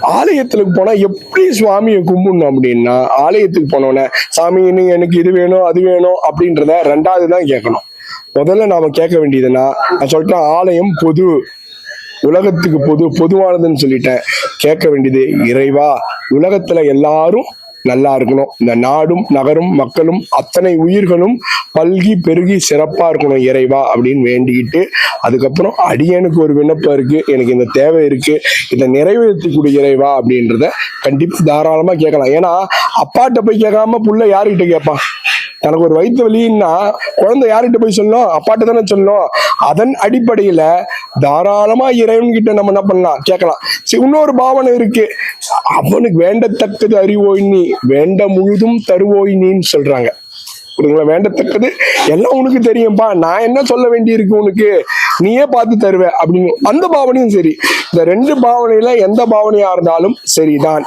ஆலயத்துக்கு போனா எப்படி சுவாமியை கும்பிடணும் அப்படின்னா ஆலயத்துக்கு போனோன்னே சாமி நீங்க எனக்கு இது வேணும் அது வேணும் அப்படின்றத ரெண்டாவது தான் கேட்கணும். முதல்ல நாம கேட்க வேண்டியதுன்னா நான் சொல்லிட்டேன் ஆலயம் பொது உலகத்துக்கு பொது பொதுவானதுன்னு சொல்லிட்டேன். கேட்க வேண்டியது இறைவா உலகத்துல எல்லாரும் நல்லா இருக்கணும். இந்த நாடும் நகரும் மக்களும் அத்தனை உயிர்களும் பல்கி பெருகி சிறப்பா இருக்கணும் இறைவா அப்படின்னு வேண்டிக்கிட்டு அதுக்கப்புறம் அடியனுக்கு ஒரு விண்ணப்பம் இருக்கு. எனக்கு இந்த தேவை இருக்கு. இதை நிறைவேற்றக்கூடிய இறைவா அப்படின்றத கண்டிப்பா தாராளமா கேட்கலாம். ஏன்னா அப்பாட்ட போய் கேட்காம புள்ள யாருக்கிட்ட கேட்பான் தனக்கு ஒரு வயிற்று வலின்னா குழந்தை யார்கிட்ட போய் சொல்லணும் அப்பாட்ட தானே சொல்லணும் அதன் அடிப்படையில தாராளமா இறைவன் கிட்ட நம்ம என்ன பண்ணலாம்? கேட்கலாம். சரி இன்னொரு பாவனை இருக்கு. அவனுக்கு வேண்டத்தக்கது அறிவோய் நீ வேண்ட முழுதும் தருவோய் நீன்னு சொல்றாங்க. புரியுங்களா வேண்டத்தக்கது எல்லாம் உனக்கு தெரியும்பா. நான் என்ன சொல்ல வேண்டியிருக்கு உனக்கு? நீயே பார்த்து தருவ அப்படின்னு அந்த பாவனையும் சரி. இந்த ரெண்டு பாவனையில எந்த பாவனையா இருந்தாலும் சரிதான்.